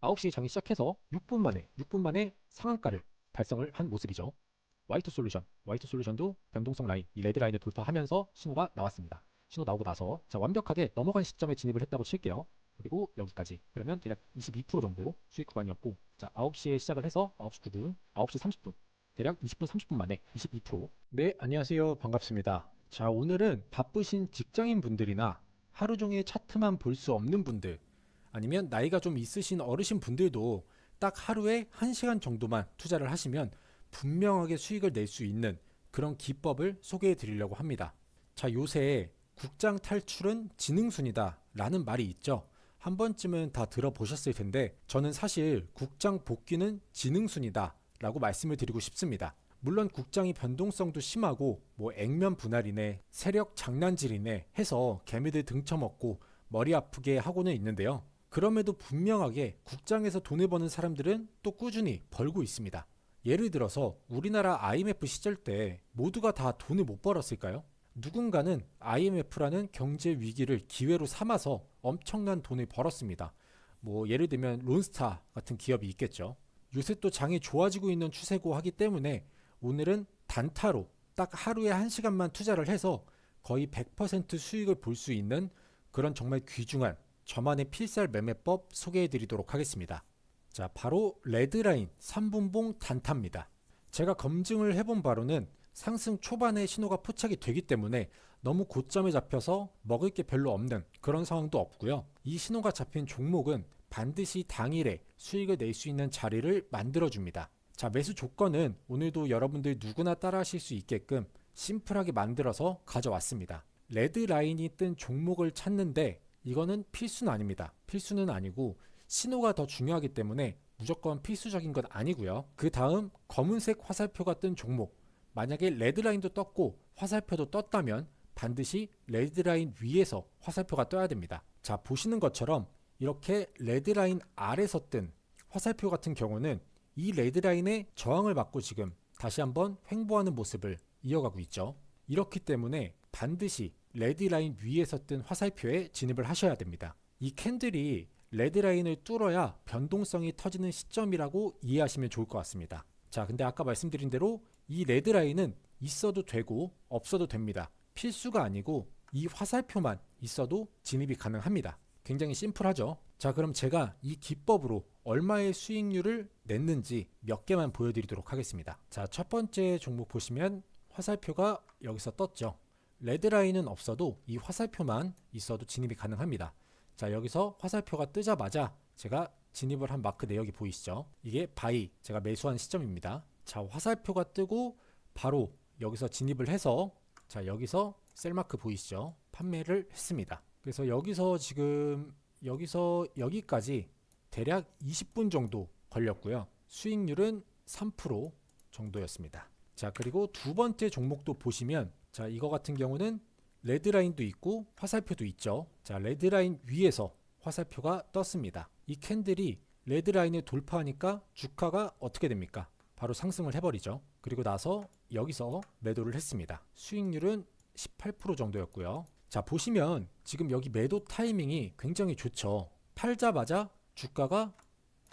9시에 장이 시작해서 6분 만에 6분 만에 상한가를 달성을 한 모습이죠. 화이트 솔루션, 화이트 솔루션도 변동성 라인, 이 레드 라인을 돌파하면서 신호가 나왔습니다. 신호 나오고 나서 자 완벽하게 넘어간 시점에 진입을 했다고 칠게요. 그리고 여기까지 그러면 대략 22% 정도 수익 구간이었고 자 9시에 시작을 해서 9시 9분, 9시 30분 대략 20분 30분 만에 22%네 안녕하세요 반갑습니다. 자 오늘은 바쁘신 직장인 분들이나 하루 종일 차트만 볼 수 없는 분들 아니면 나이가 좀 있으신 어르신 분들도 딱 하루에 1시간 정도만 투자를 하시면 분명하게 수익을 낼 수 있는 그런 기법을 소개해 드리려고 합니다. 자, 요새 국장 탈출은 지능순이다 라는 말이 있죠. 한 번쯤은 다 들어보셨을 텐데 저는 사실 국장 복귀는 지능순이다 라고 말씀을 드리고 싶습니다. 물론 국장이 변동성도 심하고 뭐 액면 분할이네 세력 장난질이네 해서 개미들 등쳐먹고 머리 아프게 하고는 있는데요. 그럼에도 분명하게 국장에서 돈을 버는 사람들은 또 꾸준히 벌고 있습니다. 예를 들어서 우리나라 IMF 시절 때 모두가 다 돈을 못 벌었을까요? 누군가는 IMF라는 경제 위기를 기회로 삼아서 엄청난 돈을 벌었습니다. 뭐 예를 들면 론스타 같은 기업이 있겠죠. 요새 또 장이 좋아지고 있는 추세고 하기 때문에 오늘은 단타로 딱 하루에 1시간만 투자를 해서 거의 100% 수익을 볼 수 있는 그런 정말 귀중한 저만의 필살 매매법 소개해 드리도록 하겠습니다. 자, 바로 레드라인 3분봉 단타입니다. 제가 검증을 해본 바로는 상승 초반에 신호가 포착이 되기 때문에 너무 고점에 잡혀서 먹을 게 별로 없는 그런 상황도 없고요. 이 신호가 잡힌 종목은 반드시 당일에 수익을 낼 수 있는 자리를 만들어줍니다. 자, 매수 조건은 오늘도 여러분들 누구나 따라 하실 수 있게끔 심플하게 만들어서 가져왔습니다. 레드 라인이 뜬 종목을 찾는데 이거는 필수는 아닙니다. 필수는 아니고 신호가 더 중요하기 때문에 무조건 필수적인 건 아니고요. 그 다음 검은색 화살표가 뜬 종목. 만약에 레드라인도 떴고 화살표도 떴다면 반드시 레드라인 위에서 화살표가 떠야 됩니다. 자, 보시는 것처럼 이렇게 레드라인 아래서 뜬 화살표 같은 경우는 이 레드라인의 저항을 받고 지금 다시 한번 횡보하는 모습을 이어가고 있죠. 이렇기 때문에 반드시 레드라인 위에서 뜬 화살표에 진입을 하셔야 됩니다. 이 캔들이 레드라인을 뚫어야 변동성이 터지는 시점이라고 이해하시면 좋을 것 같습니다. 자, 근데 아까 말씀드린 대로 이 레드라인은 있어도 되고 없어도 됩니다. 필수가 아니고 이 화살표만 있어도 진입이 가능합니다. 굉장히 심플하죠. 자, 그럼 제가 이 기법으로 얼마의 수익률을 냈는지 몇 개만 보여드리도록 하겠습니다. 자, 첫 번째 종목 보시면 화살표가 여기서 떴죠. 레드라인은 없어도 이 화살표만 있어도 진입이 가능합니다. 자, 여기서 화살표가 뜨자마자 제가 진입을 한 마크 내역이 보이시죠? 이게 바이, 제가 매수한 시점입니다. 자, 화살표가 뜨고 바로 여기서 진입을 해서 자, 여기서 셀마크 보이시죠? 판매를 했습니다. 그래서 여기서 지금 여기서 여기까지 대략 20분 정도 걸렸고요. 수익률은 3% 정도였습니다. 자, 그리고 두 번째 종목도 보시면 자, 이거 같은 경우는 레드라인도 있고 화살표도 있죠. 자, 레드라인 위에서 화살표가 떴습니다. 이 캔들이 레드라인을 돌파하니까 주가가 어떻게 됩니까? 바로 상승을 해버리죠. 그리고 나서 여기서 매도를 했습니다. 수익률은 18% 정도였고요. 자, 보시면 지금 여기 매도 타이밍이 굉장히 좋죠. 팔자마자 주가가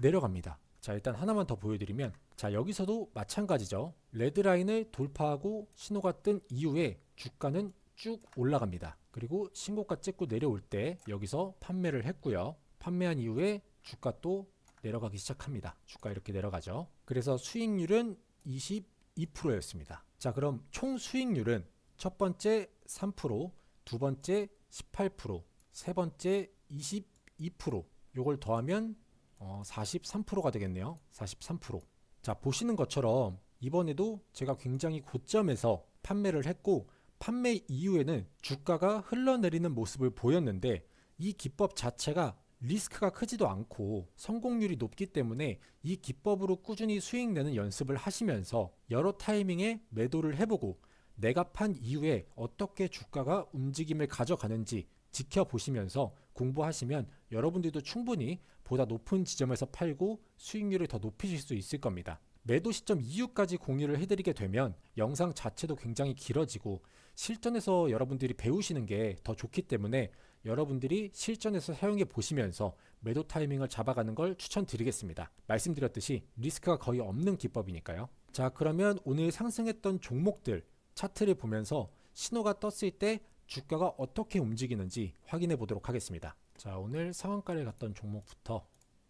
내려갑니다. 자, 일단 하나만 더 보여드리면 자, 여기서도 마찬가지죠. 레드라인을 돌파하고 신호가 뜬 이후에 주가는 쭉 올라갑니다. 그리고 신고가 찍고 내려올 때 여기서 판매를 했고요. 판매한 이후에 주가 또 내려가기 시작합니다. 주가 이렇게 내려가죠. 그래서 수익률은 22%였습니다. 자, 그럼 총 수익률은 첫 번째 3%, 두 번째 18%, 세 번째 22%. 요걸 더하면 어, 43%가 되겠네요. 43%. 자, 보시는 것처럼 이번에도 제가 굉장히 고점에서 판매를 했고 판매 이후에는 주가가 흘러내리는 모습을 보였는데 이 기법 자체가 리스크가 크지도 않고 성공률이 높기 때문에 이 기법으로 꾸준히 수익 내는 연습을 하시면서 여러 타이밍에 매도를 해보고 내가 판 이후에 어떻게 주가가 움직임을 가져가는지 지켜보시면서 공부하시면 여러분들도 충분히 보다 높은 지점에서 팔고 수익률을 더 높이실 수 있을 겁니다. 매도 시점 이유까지 공유를 해드리게 되면 영상 자체도 굉장히 길어지고 실전에서 여러분들이 배우시는 게 더 좋기 때문에 여러분들이 실전에서 사용해 보시면서 매도 타이밍을 잡아가는 걸 추천드리겠습니다. 말씀드렸듯이 리스크가 거의 없는 기법이니까요. 자, 그러면 오늘 상승했던 종목들 차트를 보면서 신호가 떴을 때 주가가 어떻게 움직이는지 확인해 보도록 하겠습니다. 자, 오늘 상한가를 갔던 종목부터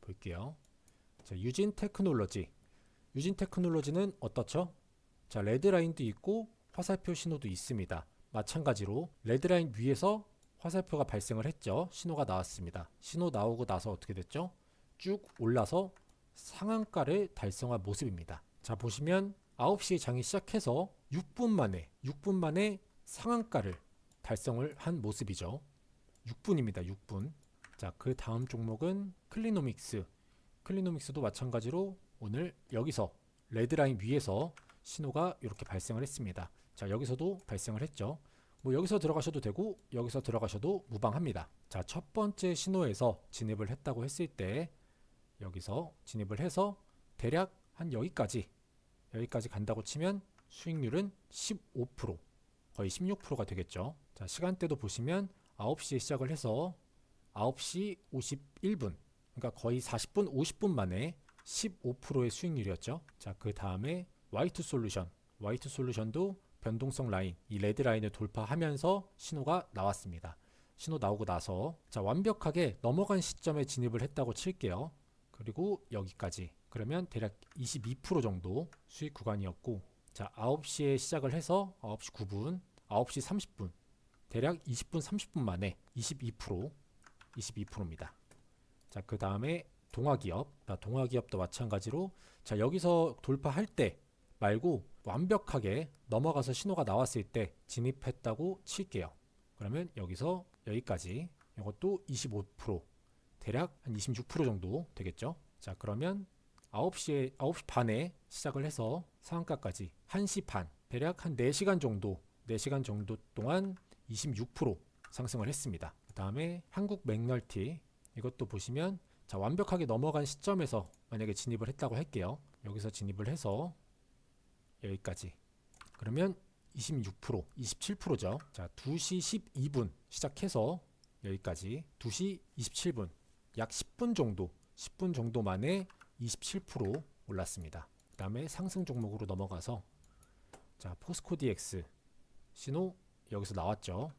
볼게요. 자, 유진 테크놀로지. 유진 테크놀로지는 어떻죠? 자, 레드라인도 있고 화살표 신호도 있습니다. 마찬가지로 레드라인 위에서 화살표가 발생을 했죠. 신호가 나왔습니다. 신호 나오고 나서 어떻게 됐죠? 쭉 올라서 상한가를 달성한 모습입니다. 자, 보시면 9시에 장이 시작해서 6분 만에 6분 만에 상한가를 달성을 한 모습이죠. 6분입니다. 6분. 자, 그 다음 종목은 클리노믹스. 클리노믹스도 마찬가지로 오늘 여기서 레드라인 위에서 신호가 이렇게 발생을 했습니다. 자, 여기서도 발생을 했죠. 뭐 여기서 들어가셔도 되고 여기서 들어가셔도 무방합니다. 자, 첫 번째 신호에서 진입을 했다고 했을 때 여기서 진입을 해서 대략 한 여기까지 여기까지 간다고 치면 수익률은 15% 거의 16%가 되겠죠. 자, 시간대도 보시면 9시에 시작을 해서 9시 51분 그러니까 거의 40분 50분 만에 15%의 수익률이었죠. 자, 그 다음에 Y2 솔루션 Y2 솔루션도 변동성 라인, 이 레드 라인을 돌파하면서 신호가 나왔습니다. 신호 나오고 나서 자 완벽하게 넘어간 시점에 진입을 했다고 칠게요. 그리고 여기까지 그러면 대략 22% 정도 수익 구간이었고 자 9시에 시작을 해서 9시 9분, 9시 30분 대략 20분 30분 만에 22% 22%입니다. 자 그 다음에 동아기업, 자, 동아기업도 마찬가지로 자 여기서 돌파할 때 말고 완벽하게 넘어가서 신호가 나왔을 때 진입했다고 칠게요. 그러면 여기서 여기까지 이것도 25% 대략 한 26% 정도 되겠죠. 자 그러면 9시에 9시 반에 시작을 해서 상한가까지 1시 반 대략 한 4시간 정도 4시간 정도 동안 26% 상승을 했습니다. 그 다음에 한국 맥널티 이것도 보시면 자 완벽하게 넘어간 시점에서 만약에 진입을 했다고 할게요. 여기서 진입을 해서 여기까지. 그러면 26%, 27%죠. 자, 2시 12분 시작해서 여기까지 2시 27분, 약 10분 정도, 10분 정도 만에 27% 올랐습니다. 그 다음에 상승 종목으로 넘어가서 자, 포스코 DX 신호 여기서 나왔죠.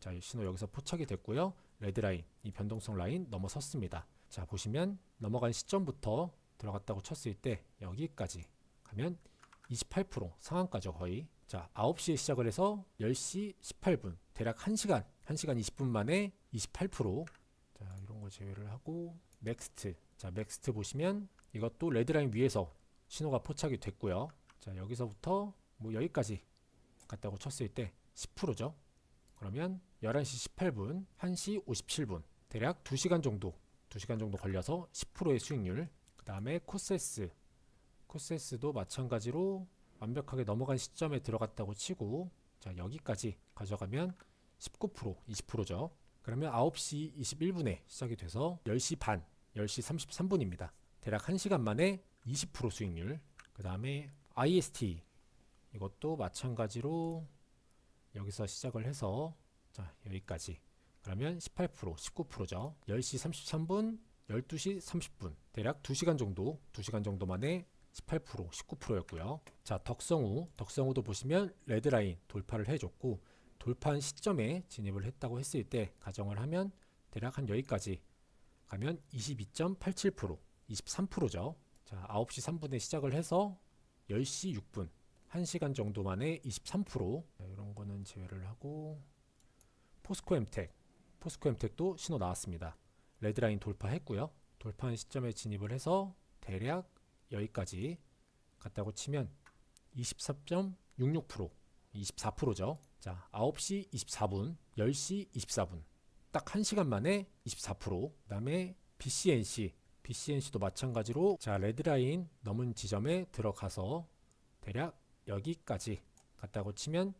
자, 이 신호 여기서 포착이 됐고요. 레드 라인, 이 변동성 라인 넘어섰습니다. 자, 보시면 넘어간 시점부터 들어갔다고 쳤을 때 여기까지 가면 28% 상한가죠 거의 자 9시에 시작을 해서 10시 18분 대략 1시간 1시간 20분 만에 28%자 이런 거 제외를 하고 넥스트 자 넥스트 보시면 이것도 레드 라인 위에서 신호가 포착이 됐고요 자 여기서부터 뭐 여기까지 갔다고 쳤을 때 10%죠. 그러면 11시 18분 1시 57분 대략 2시간 정도 2시간 정도 걸려서 10%의 수익률 그 다음에 코세스. 코세스도 마찬가지로 완벽하게 넘어간 시점에 들어갔다고 치고 자 여기까지 가져가면 19% 20%죠. 그러면 9시 21분에 시작이 돼서 10시 반 10시 33분입니다. 대략 1시간 만에 20% 수익률 그 다음에 IST 이것도 마찬가지로 여기서 시작을 해서 자 여기까지. 그러면 18% 19%죠. 10시 33분 12시 30분. 대략 2시간 정도 2시간 정도 만에 18% 19%였고요. 자 덕성우 덕성우도 보시면 레드라인 돌파를 해줬고 돌파한 시점에 진입을 했다고 했을 때 가정을 하면 대략 한 여기까지 가면 22.87% 23%죠. 자 9시 3분에 시작을 해서 10시 6분 1시간 정도 만에 23% 자, 이런 거는 제외를 하고 포스코 엠텍 포스코 엠텍도 신호 나왔습니다 레드라인 돌파했고요. 돌파한 시점에 진입을 해서 대략 여기까지 갔다고 치면 24.66% 24%죠. 자, 9시 24분, 10시 24분. 딱 1시간 만에 24%. 그다음에 BCNC, BCNC도 마찬가지로 자, 레드라인 넘은 지점에 들어가서 대략 여기까지 갔다고 치면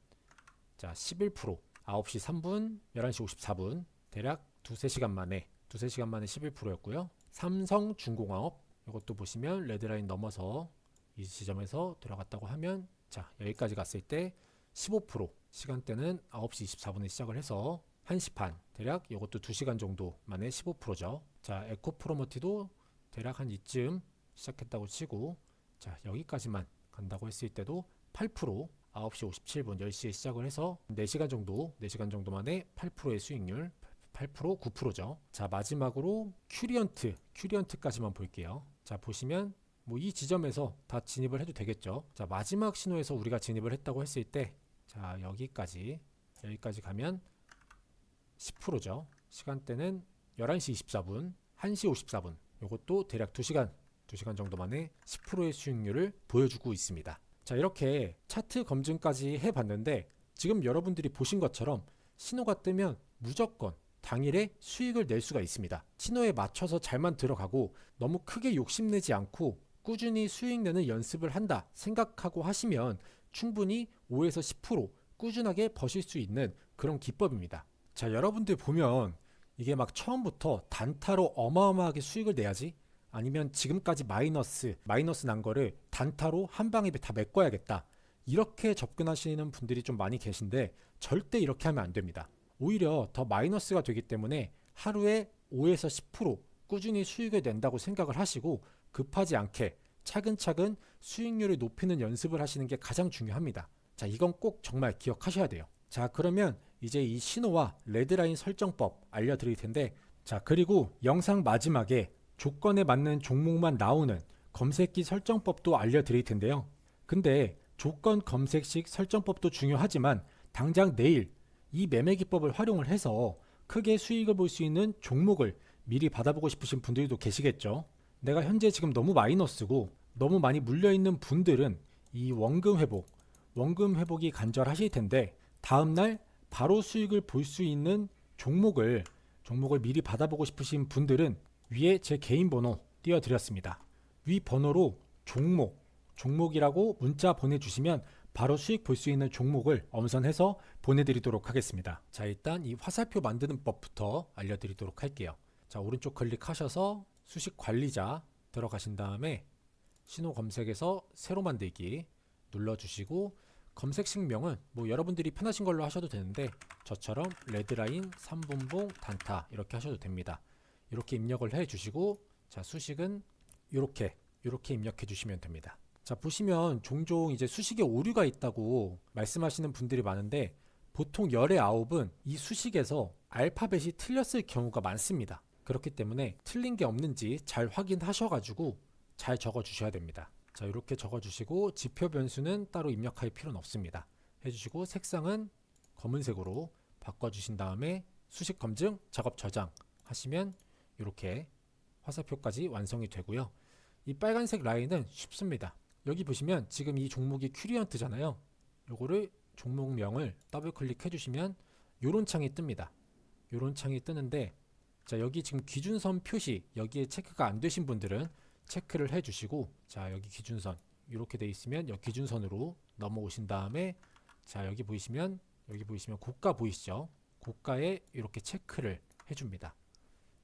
자, 11%. 9시 3분, 11시 54분. 대략 두세 시간 만에 두세 시간 만에 11%였고요. 삼성 중공업 이것도 보시면 레드라인 넘어서 이 지점에서 들어갔다고 하면 자 여기까지 갔을 때 15% 시간대는 9시 24분에 시작을 해서 1시 반 대략 이것도 2시간 정도 만에 15%죠. 자, 에코 프로모티도 대략 한 이쯤 시작했다고 치고 자, 여기까지만 간다고 했을 때도 8% 9시 57분 10시에 시작을 해서 4시간 정도 4시간 정도 만에 8%의 수익률 8% 9%죠. 자, 마지막으로 큐리언트 큐리언트까지만 볼게요. 자, 보시면 뭐 이 지점에서 다 진입을 해도 되겠죠. 자, 마지막 신호에서 우리가 진입을 했다고 했을 때 자, 여기까지 여기까지 가면 10%죠. 시간대는 11시 24분, 1시 54분. 요것도 대략 2시간, 2시간 정도 만에 10%의 수익률을 보여주고 있습니다. 자, 이렇게 차트 검증까지 해 봤는데 지금 여러분들이 보신 것처럼 신호가 뜨면 무조건 당일에 수익을 낼 수가 있습니다. 신호에 맞춰서 잘만 들어가고 너무 크게 욕심내지 않고 꾸준히 수익 내는 연습을 한다 생각하고 하시면 충분히 5에서 10% 꾸준하게 버실 수 있는 그런 기법입니다. 자, 여러분들 보면 이게 막 처음부터 단타로 어마어마하게 수익을 내야지 아니면 지금까지 마이너스 마이너스 난 거를 단타로 한 방에 다 메꿔야겠다. 이렇게 접근하시는 분들이 좀 많이 계신데 절대 이렇게 하면 안 됩니다. 오히려 더 마이너스가 되기 때문에 하루에 5에서 10% 꾸준히 수익을 낸다고 생각을 하시고 급하지 않게 차근차근 수익률을 높이는 연습을 하시는 게 가장 중요합니다. 자, 이건 꼭 정말 기억하셔야 돼요. 자, 그러면 이제 이 신호와 레드라인 설정법 알려드릴 텐데, 자, 그리고 영상 마지막에 조건에 맞는 종목만 나오는 검색기 설정법도 알려드릴 텐데요. 근데 조건 검색식 설정법도 중요하지만 당장 내일 이 매매 기법을 활용을 해서 크게 수익을 볼 수 있는 종목을 미리 받아보고 싶으신 분들도 계시겠죠. 내가 현재 지금 너무 마이너스고 너무 많이 물려있는 분들은 이 원금 회복, 원금 회복이 간절하실 텐데 다음날 바로 수익을 볼 수 있는 종목을 종목을 미리 받아보고 싶으신 분들은 위에 제 개인 번호 띄워드렸습니다. 위 번호로 종목, 종목이라고 문자 보내주시면 바로 수익 볼 수 있는 종목을 엄선해서 보내드리도록 하겠습니다. 자, 일단 이 화살표 만드는 법부터 알려드리도록 할게요. 자, 오른쪽 클릭하셔서 수식 관리자 들어가신 다음에 신호 검색에서 새로 만들기 눌러주시고 검색식 명은 뭐 여러분들이 편하신 걸로 하셔도 되는데 저처럼 레드라인 3분봉 단타 이렇게 하셔도 됩니다. 이렇게 입력을 해 주시고 자 수식은 이렇게 이렇게 입력해 주시면 됩니다. 자 보시면 종종 이제 수식에 오류가 있다고 말씀하시는 분들이 많은데 보통 열의 아홉은 이 수식에서 알파벳이 틀렸을 경우가 많습니다. 그렇기 때문에 틀린 게 없는지 잘 확인하셔가지고 잘 적어 주셔야 됩니다. 자 이렇게 적어 주시고 지표 변수는 따로 입력할 필요는 없습니다. 해주시고 색상은 검은색으로 바꿔 주신 다음에 수식 검증 작업 저장 하시면 이렇게 화살표까지 완성이 되고요. 이 빨간색 라인은 쉽습니다. 여기 보시면 지금 이 종목이 큐리언트잖아요. 요거를 종목명을 더블 클릭해 주시면 요런 창이 뜹니다. 요런 창이 뜨는데 자 여기 지금 기준선 표시 여기에 체크가 안 되신 분들은 체크를 해 주시고 자 여기 기준선 이렇게 돼 있으면 여기 기준선으로 넘어오신 다음에 자 여기 보이시면 여기 보이시면 고가 보이시죠 고가에 이렇게 체크를 해 줍니다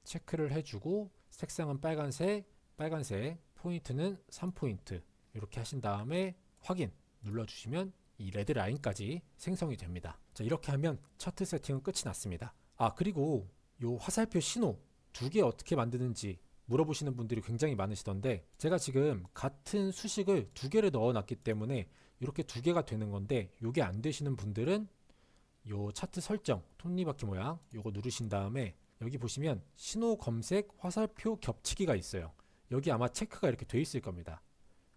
체크를 해 주고 색상은 빨간색 빨간색 포인트는 3포인트 이렇게 하신 다음에 확인 눌러 주시면 이 레드 라인까지 생성이 됩니다. 자 이렇게 하면 차트 세팅은 끝이 났습니다. 아 그리고 요 화살표 신호 두 개 어떻게 만드는지 물어보시는 분들이 굉장히 많으시던데 제가 지금 같은 수식을 두 개를 넣어놨기 때문에 이렇게 두 개가 되는 건데 이게 안 되시는 분들은 요 차트 설정 톱니바퀴 모양 요거 누르신 다음에 여기 보시면 신호 검색 화살표 겹치기가 있어요 여기 아마 체크가 이렇게 돼 있을 겁니다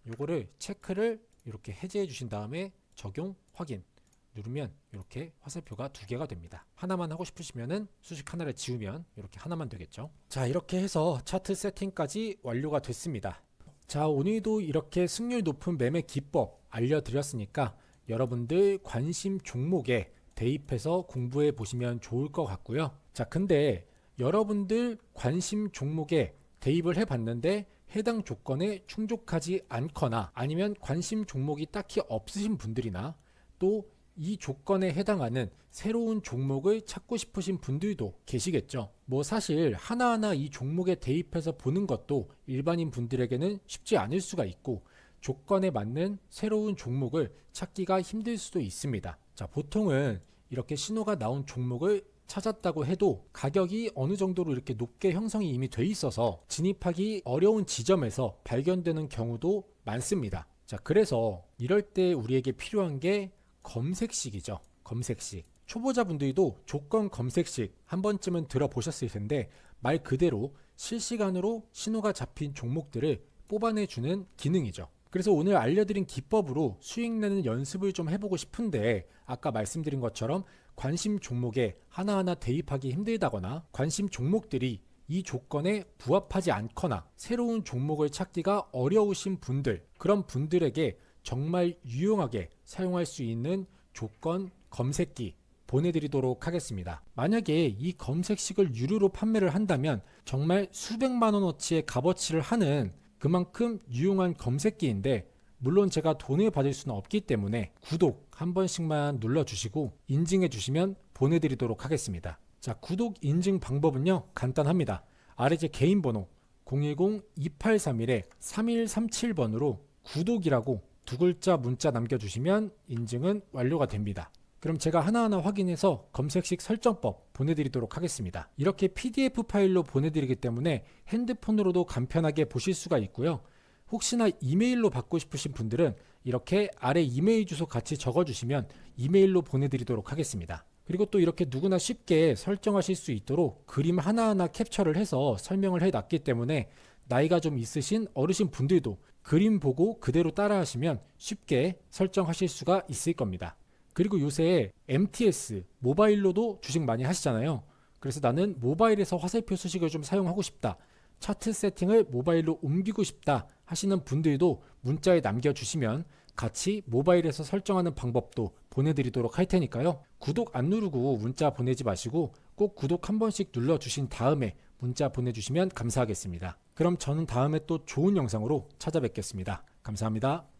요거를 체크를 이렇게 해제해 주신 다음에 적용 확인 누르면 이렇게 화살표가 두 개가 됩니다. 하나만 하고 싶으시면은 수식 하나를 지우면 이렇게 하나만 되겠죠. 자, 이렇게 해서 차트 세팅까지 완료가 됐습니다. 자, 오늘도 이렇게 승률 높은 매매 기법 알려드렸으니까 여러분들 관심 종목에 대입해서 공부해 보시면 좋을 것 같고요. 자, 근데 여러분들 관심 종목에 대입을 해 봤는데 해당 조건에 충족하지 않거나 아니면 관심 종목이 딱히 없으신 분들이나 또 이 조건에 해당하는 새로운 종목을 찾고 싶으신 분들도 계시겠죠. 뭐 사실 하나하나 이 종목에 대입해서 보는 것도 일반인 분들에게는 쉽지 않을 수가 있고 조건에 맞는 새로운 종목을 찾기가 힘들 수도 있습니다. 자, 보통은 이렇게 신호가 나온 종목을 찾았다고 해도 가격이 어느 정도로 이렇게 높게 형성이 이미 돼 있어서 진입하기 어려운 지점에서 발견되는 경우도 많습니다. 자, 그래서 이럴 때 우리에게 필요한 게 검색식이죠. 검색식. 초보자분들도 조건 검색식 한 번쯤은 들어보셨을 텐데 말 그대로 실시간으로 신호가 잡힌 종목들을 뽑아내주는 기능이죠. 그래서 오늘 알려드린 기법으로 수익 내는 연습을 좀 해보고 싶은데 아까 말씀드린 것처럼 관심 종목에 하나하나 대입하기 힘들다거나 관심 종목들이 이 조건에 부합하지 않거나 새로운 종목을 찾기가 어려우신 분들 그런 분들에게 정말 유용하게 사용할 수 있는 조건 검색기 보내드리도록 하겠습니다. 만약에 이 검색식을 유료로 판매를 한다면 정말 수백만 원어치의 값어치를 하는 그만큼 유용한 검색기인데 물론 제가 돈을 받을 수는 없기 때문에 구독 한 번씩만 눌러주시고 인증해 주시면 보내드리도록 하겠습니다. 자 구독 인증 방법은요 간단합니다. 아래 제 개인 번호 010-2831-3137번으로 구독이라고 두 글자 문자 남겨주시면 인증은 완료가 됩니다. 그럼 제가 하나하나 확인해서 검색식 설정법 보내드리도록 하겠습니다. 이렇게 PDF 파일로 보내드리기 때문에 핸드폰으로도 간편하게 보실 수가 있고요. 혹시나 이메일로 받고 싶으신 분들은 이렇게 아래 이메일 주소 같이 적어주시면 이메일로 보내드리도록 하겠습니다. 그리고 또 이렇게 누구나 쉽게 설정하실 수 있도록 그림 하나하나 캡처를 해서 설명을 해 놨기 때문에 나이가 좀 있으신 어르신 분들도 그림 보고 그대로 따라 하시면 쉽게 설정하실 수가 있을 겁니다. 그리고 요새 MTS 모바일로도 주식 많이 하시잖아요. 그래서 나는 모바일에서 화살표 수식을 좀 사용하고 싶다. 차트 세팅을 모바일로 옮기고 싶다 하시는 분들도 문자에 남겨주시면 같이 모바일에서 설정하는 방법도 보내드리도록 할 테니까요. 구독 안 누르고 문자 보내지 마시고 꼭 구독 한 번씩 눌러주신 다음에 문자 보내주시면 감사하겠습니다. 그럼 저는 다음에 또 좋은 영상으로 찾아뵙겠습니다. 감사합니다.